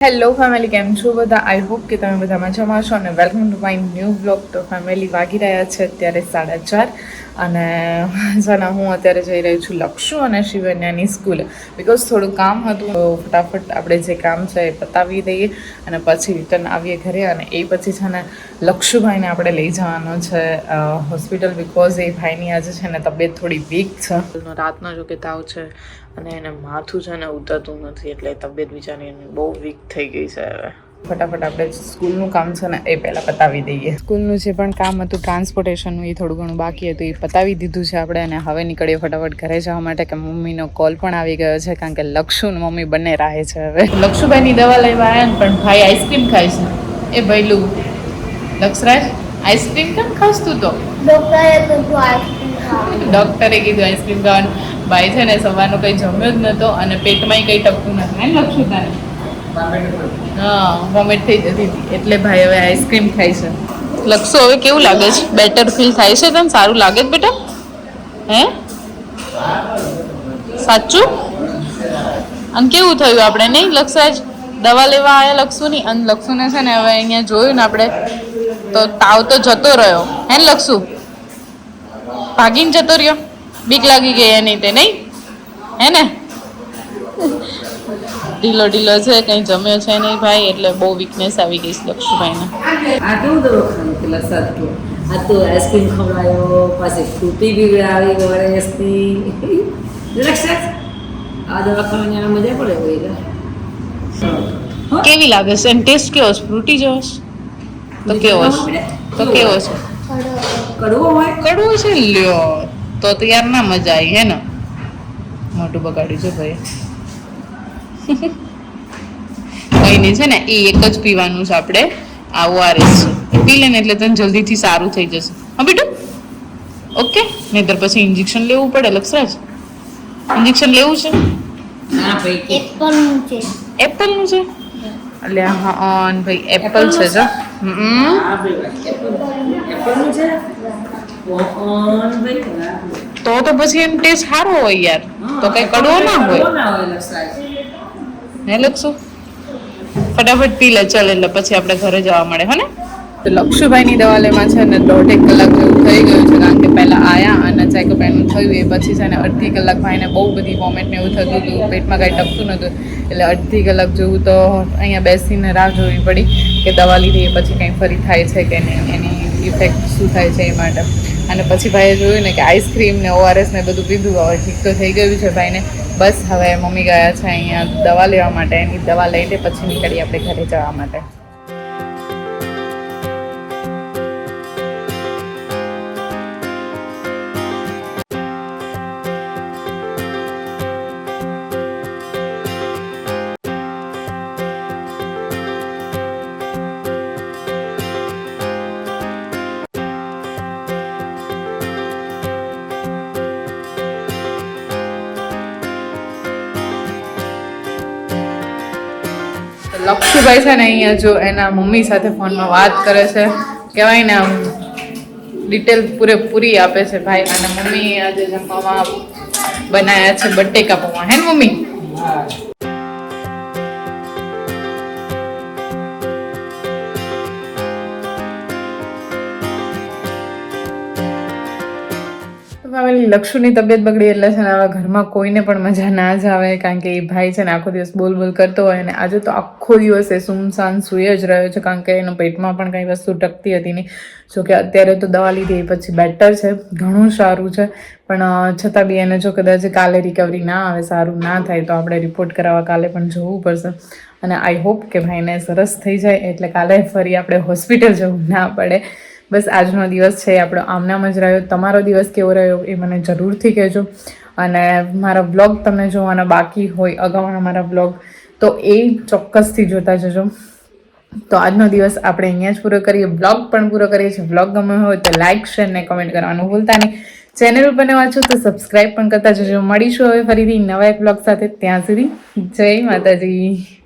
Hello family કેમ છો બધા? આઈ હોપ કે તમે બધા મજામાં છો અને welcome to my new blog તો ફેમિલી વાગી રહ્યા છે અત્યારે સાડા ચાર. અને જાના હું અત્યારે જઈ રહી છું લક્ષુ અને શિવન્યાની સ્કૂલ. બિકોઝ થોડું કામ હતું ફટાફટ આપણે જે કામ છે એ પતાવી દઈએ અને પછી રિટર્ન આવીએ ઘરે અને એ પછી છે ને લક્ષુભાઈને આપણે લઈ જવાનો છે હોસ્પિટલ બિકોઝ એ ભાઈની આજે છે ને તબિયત થોડી વીક છે. રાતનો જો કે તાવ છે અને એને માથું છે ને ઉતરતું નથી એટલે તબિયત બિચારી બહુ વીક થઈ ગઈ છે હવે. ફટાફટ આપણે સ્કૂલનું કામ છે ને એ પહેલાં પતાવી દઈએ. સ્કૂલનું જે પણ કામ હતું ટ્રાન્સપોર્ટેશનનું એ થોડું ઘણું બાકી હતું એ પતાવી દીધું છે આપણે અને હવે નીકળીએ ફટાફટ ઘરે જવા માટે કે મમ્મીનો કોલ પણ આવી ગયો છે કારણ કે લક્ષુ ને મમ્મી બંને રાહે છે હવે. લક્ષુભાઈની દવા લેવા આવ્યા ને પણ ભાઈ આઈસ્ક્રીમ ખાય છે. એ ભૈલું લક્ષરાજ આઈસ્ક્રીમ કેમ ખાસ તું તો? ડોક્ટરે કીધું આઈસ્ક્રીમ ખાવા. ડોક્ટરે કીધું આઈસ્ક્રીમ ખાવાનું. ભાઈ છે ને સવારનું કંઈ જમ્યો જ નહોતો અને પેટમાંય કંઈ ટકતું નથી લક્ષું તારે? હા વોમિટ થઈ જતી હતી. એટલે ભાઈ હવે આઈસ્ક્રીમ ખાય છે. લક્ષુ હવે કેવું લાગે છે? બેટર ફીલ થાય છે તને? સારું લાગે છે બેટા? હે? સાચું? અને કેવું થયું આપણે નહીં? લક્ષાજ દવા લેવા આવ્યા લક્ષુની અને લક્ષુને છે ને હવે અહીંયા જોયું ને આપણે, તો તાવ તો જતો રહ્યો. હે ને લક્ષુ ભાગીને જતો રહ્યો? બીક લાગી ગઈ એની તે, નહીં? હે ને? ઢીલો ઢીલો છે કંઈ જમ્યો છે નહીં ભાઈ એટલે બહુ વીકનેસ આવી ગઈ છે લક્ષુભાઈને આ કેવું દવાખાનું પેલા સાચું આ તો આઈસ્ક્રીમ ખવડાયો પાછી ફ્રૂટી બી આવી ઓરેસની લક્ષાત આ દવાખાનાની આ મજા પડે હોય કેવી લાગે છે? એમ ટેસ્ટ કેવો છે? ફ્રૂટી જેવો છે? તો કેવો છે? તો કેવો છે? કડવો હોય? કડવો છે? લ્યો તો તો યાર ના મજા આવી હે ને? મોટું બગાડ્યું છે ભાઈ. કઈ નહીં છે ને એ એક જ પીવાનું છે આપણે. આ ઓઆરએસ એ પી લે ને એટલે તને જલ્દીથી સારું થઈ જશે. હા બેટું? ઓકે. નહીતર પછી ઇન્જેક્શન લેવું પડે લક્ષરાજ? ઇન્જેક્શન લેવું છે? એપલનું છે. એપલનું છે? એટલે હા ભાઈ એપલ છે જો હમ. તો તો પછી એમ ટેસ્ટ સારો હોય યાર. તો કઈ કડવો ના હોય. ના હોય લક્ષાત હે લક્ષુ ફટાફટ પી લે, ચાલ એટલે પછી આપણે ઘરે જવા મળે, હે ને? તો લક્ષુભાઈની દવા લેવા છે ને દોઢેક કલાક જેવું થઈ ગયું છે, કારણ કે પહેલાં આવ્યા અને ચેકઅપ એનું થયું, એ પછી છે ને અડધી કલાક ભાઈને બહુ બધી વોમિટ ને એવું થતું હતું, પેટમાં કાંઈ ટપતું નહોતું, એટલે અડધી કલાક જેવું તો અહીંયા બેસીને રાહ જોવી પડી કે દવા લીધી, એ પછી કંઈ ફરી થાય છે કે નહીં, એની ઇફેક્ટ શું થાય છે એ માટે. અને પછી ભાઈએ જોયું ને કે આઈસ્ક્રીમ ને ઓઆરએસ ને બધું પીધું, હવે ઠીક તો થઈ ગયું છે ભાઈને. બસ હવે મમ્મી ગયા છે અહીંયા દવા લેવા માટે, એની દવા લઈને પછી નીકળી આપણે ઘરે જવા માટે. લક્ષુભાઈ છે ને અહીંયા જો એના મમ્મી સાથે ફોનમાં વાત કરે છે. કહેવાય ને આમ ડિટેલ પૂરેપૂરી આપે છે ભાઈ. અને મમ્મી આજે જમવામાં બનાવ્યા છે બટેકા પૌવા. હે ને મમ્મી? ફેમિલી લક્ષુની તબિયત બગડી એટલે છે ને હવે ઘરમાં કોઈને પણ મજા ના જ આવે, કારણ કે એ ભાઈ છે ને આખો દિવસ બોલ બોલ કરતો હોય અને આજે તો આખો દિવસ એ સુમસાન સુઈ જ રહ્યો છે, કારણ કે એનો પેટમાં પણ કંઈ વસ્તુ ટકતી હતી નહીં. જો કે અત્યારે તો દવા લીધી એ પછી બેટર છે, ઘણું સારું છે, પણ છતાં બી એને જો કદાચ કાલે રિકવરી ના આવે, સારું ના થાય, તો આપણે રિપોર્ટ કરાવવા કાલે પણ જવું પડશે. અને આઈ હોપ કે ભાઈને સરસ થઈ જાય, એટલે કાલે ફરી આપણે હોસ્પિટલ જવું ના પડે. બસ આજનો દિવસ છે, આપણો આમનામ જ રહ્યો. તમારો દિવસ કેવો રહ્યો એ મને જરૂરથી કહેજો. અને મારા બ્લોગ તમને જોવાના બાકી હોય, અગાઉના મારા બ્લોગ તો એ ચોક્કસથી જોતા જજો. તો આજનો દિવસ આપણે અહીંયા જ પૂરો કરીએ. બ્લોગ પણ પૂરો કરીએ છીએ. બ્લોગ ગમે હોય તો લાઇક શેર ને કમેન્ટ કરવાનું ભૂલતા નહીં. ચેનલ ઉપર નવા છો તો સબસ્ક્રાઈબ પણ કરતા જજો. મળીશું હવે ફરીથી નવા એક બ્લોગ સાથે. ત્યાં સુધી જય માતાજી.